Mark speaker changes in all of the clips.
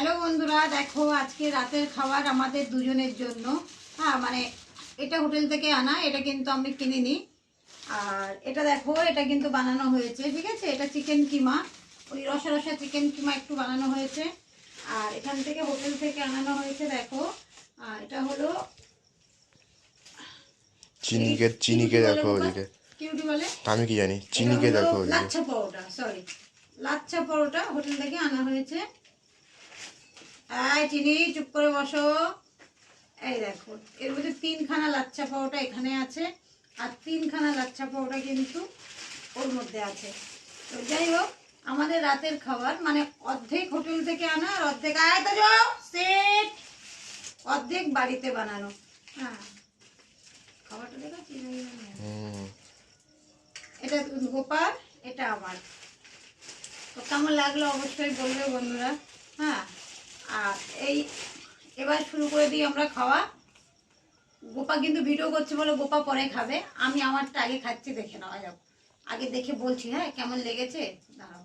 Speaker 1: Hello বন্ধুরা দেখো আজকে রাতের খাবার আমাদের দুজনের জন্য। হ্যাঁ মানে এটা হোটেল থেকে আনা এটা কিন্তু আমি কিনিনি। আর এটা দেখো এটা কিন্তু বানানো হয়েছে ঠিক আছে? এটা চিকেন কিমা ওই রসা রসা চিকেন কিমা একটু বানানো হয়েছে। আর এখান থেকে হোটেল থেকে আনানো হয়েছে দেখো। আর এটা হলো
Speaker 2: চিনিকে চিনিকে দেখো ওদিকে।
Speaker 1: কিউটি বলে?
Speaker 2: আমি কি জানি? চিনিকে দেখো
Speaker 1: লাচ্ছা পরোটা সরি লাচ্ছা পরোটা হোটেল থেকে আনা হয়েছে। এই চিনি চুপ করে বসো। এই দেখো এর মধ্যে তিনখানা লাচ্ছা পরোটা এখানে আছে আর তিনখানা লাচ্ছা পরোটা কিন্তু ওর মধ্যে আছে। তো যাই হোক আমাদের রাতের খাবার মানে অর্ধেক হোটেল থেকে আনা আর অর্ধেক আয় তো যাও সেট অর্ধেক বাড়িতে বানানো। হ্যাঁ। খাবারটা দেখাচ্ছি এটা গোপাল এটা আমার। তো কেমন লাগল অবশ্যই বলবে বন্ধুরা। হ্যাঁ। এই, এবার শুরু করে দিই আমরা খাওয়া। গোপা কিন্তু ভিডিও করছে বলে গোপা পরে খাবে। আমি আমারটা আগে খাচ্ছি, দেখে নেওয়া যাক। আগে দেখে বলছি হ্যাঁ কেমন লেগেছে? দাঁড়াও।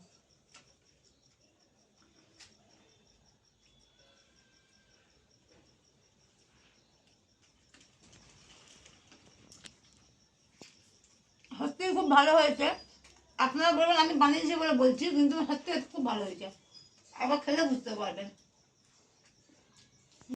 Speaker 1: সত্যি খুব ভালো হয়েছে। আপনারা বলবেন, আমি বানিয়েছি বলে বলছি, কিন্তু সত্যি খুব ভালো হয়েছে। আবার খেলে বুঝতে পারবেন।